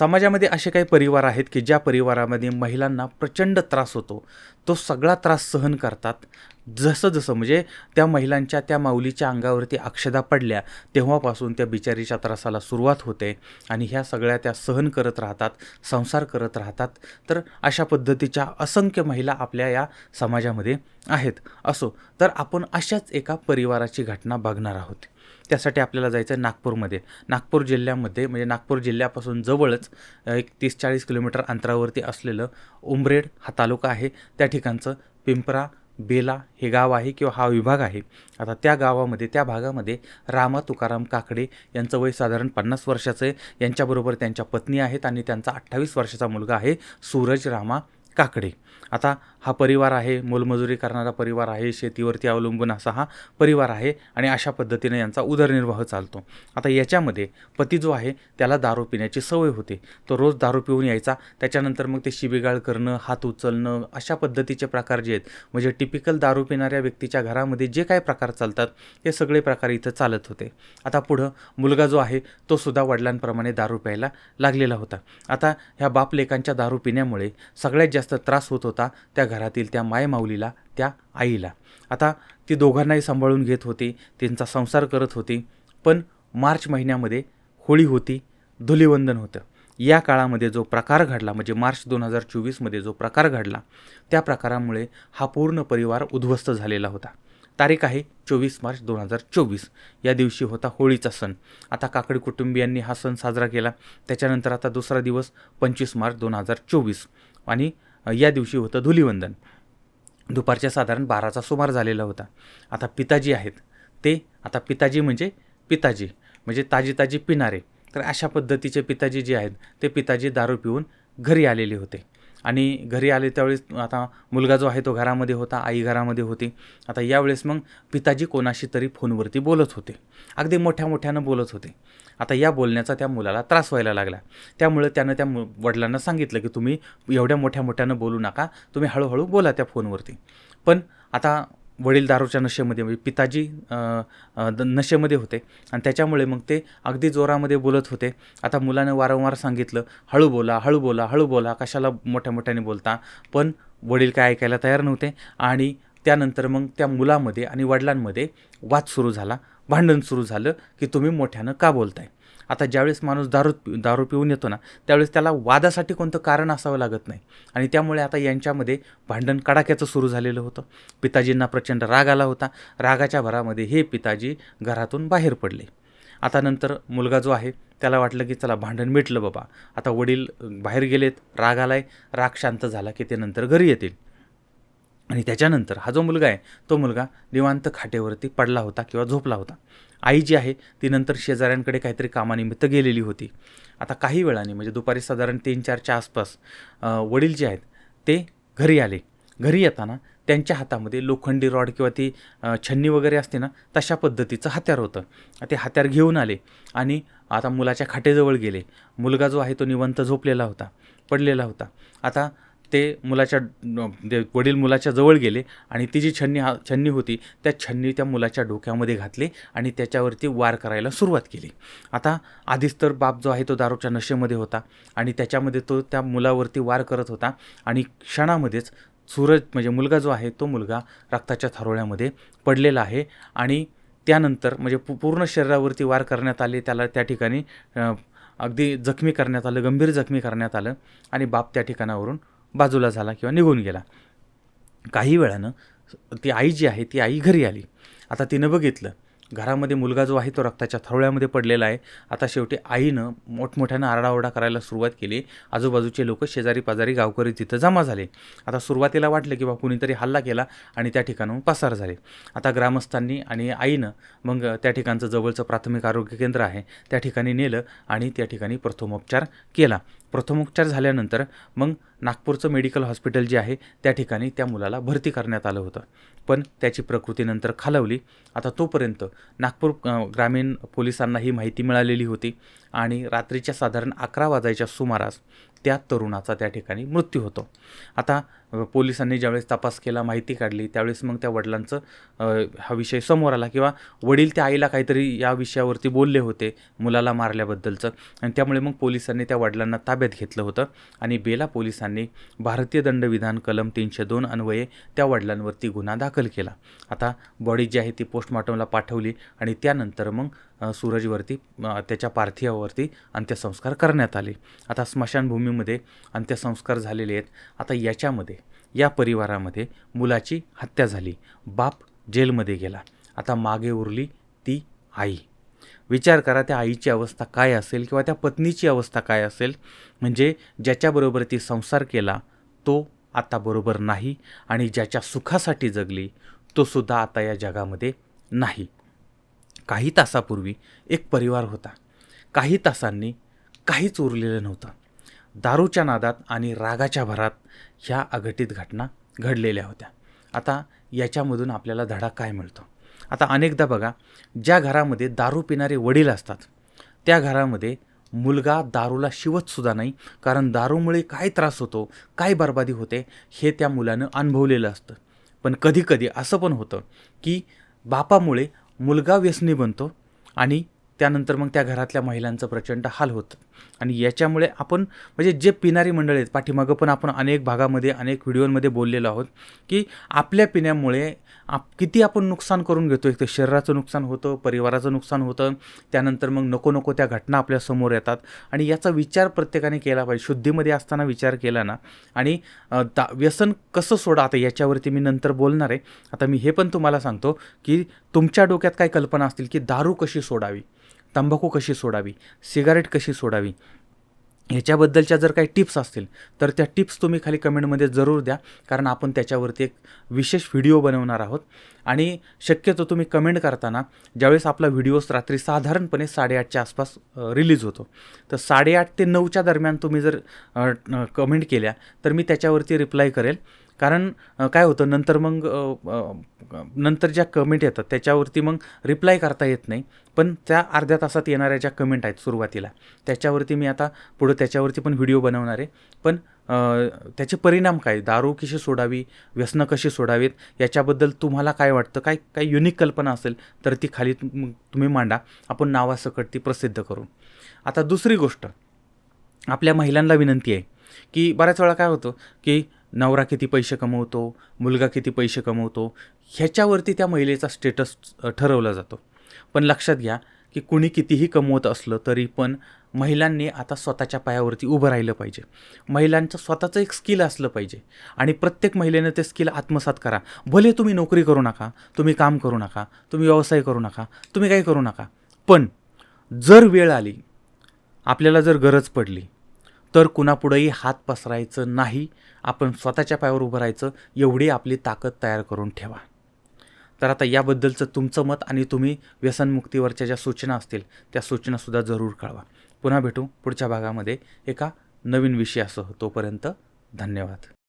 समाजामध्ये असे काही परिवार आहेत की ज्या परिवारामध्ये महिलांना प्रचंड त्रास होतो. तो सगळा त्रास सहन करतात. जसं जसं म्हणजे त्या महिलांच्या त्या माऊलीच्या अंगावरती अक्षदा पडल्या तेव्हापासून त्या बिचारीच्या त्रासाला सुरुवात होते आणि ह्या सगळ्या त्या सहन करत राहतात संसार करत राहतात. तर अशा पद्धतीच्या असंख्य महिला आपल्या या समाजामध्ये आहेत. असो तर आपण अशाच एका परिवाराची घटना बघणार आहोत. त्यासाठी आपल्याला जायचं आहे नागपूरमध्ये. नागपूर जिल्ह्यामध्ये म्हणजे नागपूर जिल्ह्यापासून जवळच एक तीस चाळीस किलोमीटर अंतरावरती असलेलं उमरेड हा तालुका आहे. त्या ठिकाणचं पिंपरा बेला हे गाव आहे किंवा हा विभाग आहे. आता त्या गावामध्ये त्या भागामध्ये रामा तुकाराम काकडे यांचं वय साधारण पन्नास वर्षाचं आहे. यांच्याबरोबर त्यांच्या पत्नी आहेत आणि त्यांचा अठ्ठावीस वर्षाचा मुलगा आहे सूरज रामा. काकडे. आता हा परिवार आहे मोलमजुरी करणारा परिवार आहे शेतीवरती अवलंबून असा हा परिवार आहे आणि अशा पद्धतीने यांचा उदरनिर्वाह चालतो. आता याच्यामध्ये पती जो आहे त्याला दारू पिण्याची सवय होते. तो रोज दारू पिऊन यायचा. त्याच्यानंतर मग ते शिबिगाळ करणं हात उचलणं अशा पद्धतीचे प्रकार जे आहेत म्हणजे टिपिकल दारू पिणाऱ्या व्यक्तीच्या घरामध्ये जे काही प्रकार चालतात ते सगळे प्रकार इथं चालत होते. आता पुढं मुलगा जो आहे तो सुद्धा वडिलांप्रमाणे दारू प्यायला लागलेला होता. आता ह्या बापलेकांच्या दारू पिण्यामुळे सगळ्यात जास्त त्रास होत होता त्या घरातील त्या मायमाऊलीला त्या आईला. आता ती दोघांनाही सांभाळून घेत होती त्यांचा संसार करत होती पण मार्च महिन्यामध्ये होळी होती धुलिवंदन होतं. या काळामध्ये जो प्रकार घडला म्हणजे मार्च दोन हजार चोवीसमध्ये जो प्रकार घडला त्या प्रकारामुळे हा पूर्ण परिवार उद्ध्वस्त झालेला होता. तारीख आहे चोवीस मार्च दोन हजार चोवीस. या दिवशी होता होळीचा सण. आता काकडी कुटुंबियांनी हा सण साजरा केला. त्याच्यानंतर आता दुसरा दिवस पंचवीस मार्च दोन हजार चोवीस. आणि या दिवशी होतं धुलिवंदन. दुपारच्या साधारण बाराचा सुमार झालेला होता. आता पिताजी आहेत. ते आता पिताजी म्हणजे पिताजी म्हणजे ताजी ताजी पिणारे. तर अशा पद्धतीचे पिताजी जे आहेत ते पिताजी दारू पिऊन घरी आलेले होते. आणि घरी आले त्यावेळेस आता मुलगा जो आहे तो घरामध्ये होता आई घरामध्ये होती. आता यावेळेस मग पिताजी कोणाशी तरी फोनवरती बोलत होते. अगदी मोठ्या मोठ्यानं बोलत होते. आता या बोलण्याचा त्या मुलाला त्रास व्हायला लागला. त्यामुळे त्यानं त्या मु वडिलांना सांगितलं की तुम्ही एवढ्या मोठ्या मोठ्यानं बोलू नका. तुम्ही हळूहळू बोला त्या फोनवरती. पण आता वडील दारूच्या नशेमध्ये म्हणजे पिताजी द- नशेमध्ये होते. आणि त्याच्यामुळे मग ते अगदी जोरामध्ये बोलत होते. आता मुलानं वारंवार सांगितलं हळू बोला हळू बोला हळू बोला कशाला मोठ्या मोठ्याने बोलता? पण वडील काय ऐकायला तयार नव्हते आणि त्यानंतर मग त्या मुलामध्ये आणि वडिलांमध्ये वाद सुरू झाला. भांडण सुरू झालं की तुम्ही मोठ्यानं का बोलताय? आता ज्यावेळेस माणूस दारू दारू पिऊन येतो ना त्यावेळेस त्याला वादासाठी कोणतं कारण असावं लागत नाही. आणि त्यामुळे आता यांच्यामध्ये भांडण कडाक्याचं सुरू झालेलं होतं. पिताजींना प्रचंड राग आला होता. रागाच्या भरामध्ये हे पिताजी घरातून बाहेर पडले. आता नंतर मुलगा जो आहे त्याला वाटलं की चला भांडण मिटलं बाबा. आता वडील बाहेर गेलेत राग आलाय. राग शांत झाला की ते नंतर घरी येतील. आणि त्याच्यानंतर हा जो मुलगा आहे तो मुलगा निवांत खाटेवरती पडला होता किंवा झोपला होता. आई जी आहे ती नंतर शेजाऱ्यांकडे काहीतरी कामानिमित्त गेलेली होती. आता काही वेळाने म्हणजे दुपारी साधारण तीन चारच्या आसपास वडील जे आहेत ते घरी आले. घरी येताना त्यांच्या हातामध्ये लोखंडी रॉड किंवा ती छन्नी वगैरे असते ना तशा पद्धतीचं हत्यार होतं. ते हत्यार घेऊन आले आणि आता मुलाच्या खाटेजवळ गेले. मुलगा जो आहे तो निवंत झोपलेला होता पडलेला होता. आता ते मुलाच्या ते वडील मुलाच्या जवळ गेले आणि ती जी छन्नी हा छन्नी होती त्या छन्नी त्या मुलाच्या डोक्यामध्ये घातली आणि त्याच्यावरती वार करायला सुरुवात केली. आता आधीच तर बाप जो आहे तो दारूच्या नशेमध्ये होता आणि त्याच्यामध्ये तो त्या मुलावरती वार करत होता आणि क्षणामध्येच सूरज म्हणजे मुलगा जो आहे तो मुलगा रक्ताच्या थारोळ्यामध्ये पडलेला आहे आणि त्यानंतर म्हणजे पू पूर्ण शरीरावरती वार करण्यात आले त्याला त्या ठिकाणी अगदी जखमी करण्यात आलं गंभीर जखमी करण्यात आलं आणि बाप त्या ठिकाणावरून बाजूला झाला किंवा निघून गेला. काही वेळानं ती आई जी आहे ती आई घरी आली. आता तिनं बघितलं घरामध्ये मुलगा जो आहे तो रक्ताच्या थरोळ्यामध्ये पडलेला आहे. आता शेवटी आईनं मोठमोठ्यानं आरडाओरडा करायला सुरुवात केली. आजूबाजूचे लोक शेजारी पाजारी गावकरी तिथं जमा झाले. आता सुरुवातीला वाटलं की बा कुणीतरी हल्ला केला आणि त्या ठिकाणाहून पसार झाले. आता ग्रामस्थांनी आणि आईनं मग त्या ठिकाणचं जवळचं प्राथमिक आरोग्य केंद्र आहे त्या ठिकाणी नेलं आणि त्या ठिकाणी प्रथमोपचार केला. प्रथमोपचार झाल्यानंतर मग नागपूरचं मेडिकल हॉस्पिटल जे आहे त्या ठिकाणी त्या मुलाला भरती करण्यात आलं होतं. पण त्याची प्रकृती नंतर खालावली. आता तोपर्यंत नागपूर ग्रामीण पोलिसांना ही माहिती मिळालेली होती आणि रात्रीच्या साधारण अकरा वाजायच्या सुमारास त्या तरुणाचा त्या ठिकाणी मृत्यू होतो. आता पोलिसांनी ज्यावेळेस तपास केला माहिती काढली त्यावेळेस मग त्या वडिलांचं हा विषय समोर आला किंवा वडील त्या आईला काहीतरी या विषयावरती बोलले होते मुलाला मारल्याबद्दलचं. आणि त्यामुळे मग पोलिसांनी त्या वडिलांना ताब्यात घेतलं होतं. आणि बेला पोलिसांनी भारतीय दंडविधान कलम तीनशे दोन अन्वये त्या वडिलांवरती गुन्हा दाखल केला. आता बॉडी जी आहे ती पोस्टमॉर्टमला पाठवली आणि त्यानंतर मग सूरजवरती त्याच्या पार्थिवावरती अंत्यसंस्कार करण्यात आले. आता स्मशानभूमीमध्ये अंत्यसंस्कार झालेले आहेत. आता याच्यामध्ये या परिवारामध्ये मुलाची हत्या झाली. बाप जेलमध्ये गेला. आता मागे उरली ती आई. विचार करा त्या आईची अवस्था काय असेल किंवा त्या पत्नीची अवस्था काय असेल? म्हणजे ज्याच्याबरोबर ती संसार केला तो आता बरोबर नाही आणि ज्याच्या सुखासाठी जगली तो सुद्धा आता या जगामध्ये नाही. काही तासापूर्वी एक परिवार होता. काही तासांनी काहीच उरलेलं नव्हतं. दारूच्या नादात आणि रागाच्या भरात ह्या अघटित घटना घडलेल्या होत्या. आता याच्यामधून आपल्याला धडा काय मिळतो? आता अनेकदा बघा ज्या घरामध्ये दारू पिणारे वडील असतात त्या घरामध्ये मुलगा दारूला शिवतसुद्धा नाही कारण दारूमुळे काय त्रास होतो काय बर्बादी होते हे त्या मुलानं अनुभवलेलं असतं. पण कधीकधी असं पण होतं की बापामुळे मुलगा व्यसनी बनतो आणि त्यानंतर मग त्या घरातल्या महिलांचं प्रचंड हाल होतं. आणि याच्यामुळे आपण म्हणजे जे पिणारी मंडळी आहेत पाठीमागं पण आपण अनेक भागामध्ये अनेक व्हिडिओमध्ये बोललेलो आहोत की आपल्या पिण्यामुळे आप किती आपण नुकसान करून घेतो. एक तर शरीराचं नुकसान होतं परिवाराचं नुकसान होतं त्यानंतर मग नको नको त्या घटना आपल्यासमोर येतात. आणि याचा विचार प्रत्येकाने केला पाहिजे. शुद्धीमध्ये असताना विचार केला ना. आणि दा व्यसन कसं सोडा? आता याच्यावरती मी नंतर बोलणार आहे. आता मी हे पण तुम्हाला सांगतो की तुमच्या डोक्यात काय कल्पना असतील की दारू कशी सोडावी? तंबाखू कशी सोडावी? सिगारेट कशी सोडावी? ह्याच्याबद्दलच्या जर काही टिप्स असतील तर त्या टिप्स तुम्ही खाली कमेंटमध्ये जरूर द्या कारण आपण त्याच्यावरती एक विशेष व्हिडिओ बनवणार आहोत. आणि शक्यतो तुम्ही कमेंट करताना ज्यावेळेस आपला व्हिडिओज रात्री साधारणपणे साडेआठच्या आसपास रिलीज होतो तर साडेआठ ते नऊच्या दरम्यान तुम्ही जर कमेंट केल्या तर मी त्याच्यावरती रिप्लाय करेल. कारण काय होतं नंतर मग नंतर ज्या कमेंट येतात त्याच्यावरती मग रिप्लाय करता येत नाही. पण त्या अर्ध्या तासात येणाऱ्या ज्या कमेंट आहेत सुरुवातीला त्याच्यावरती मी आता पुढं त्याच्यावरती पण व्हिडिओ बनवणार आहे. पण त्याचे परिणाम काय? दारू कशी सोडावी? व्यसनं कशी सोडावीत? याच्याबद्दल तुम्हाला काय वाटतं? काय काय युनिक कल्पना असेल तर ती खाली तुम- तुम्ही मांडा. आपण नावासकट ती प्रसिद्ध करू. आता दुसरी गोष्ट. आपल्या महिलांना विनंती आहे की बऱ्याच वेळा काय होतं की नवरा किती पैसे कमवतो मुलगा किती पैसे कमवतो ह्याच्यावरती त्या महिलेचा स्टेटस ठरवला जातो. पण लक्षात घ्या की कुणी कितीही कमवत असलं तरी पण महिलांनी आता स्वतःच्या पायावरती उभं राहिलं पाहिजे. महिलांचं स्वतःचं एक स्किल असलं पाहिजे. आणि प्रत्येक महिलेनं ते स्किल आत्मसात करा. भले तुम्ही नोकरी करू नका तुम्ही काम करू नका तुम्ही व्यवसाय करू नका तुम्ही काही करू नका. पण जर वेळ आली आपल्याला जर गरज पडली तर कुणापुढंही हात पसरायचं नाही. आपण स्वतःच्या पायावर उभं राहायचं. एवढी आपली ताकद तयार करून ठेवा. तर आता याबद्दलचं तुमचं मत आणि तुम्ही व्यसनमुक्तीवरच्या ज्या सूचना असतील त्या सूचनासुद्धा जरूर कळवा. पुन्हा भेटू पुढच्या भागामध्ये एका नवीन विषयासह. तोपर्यंत धन्यवाद.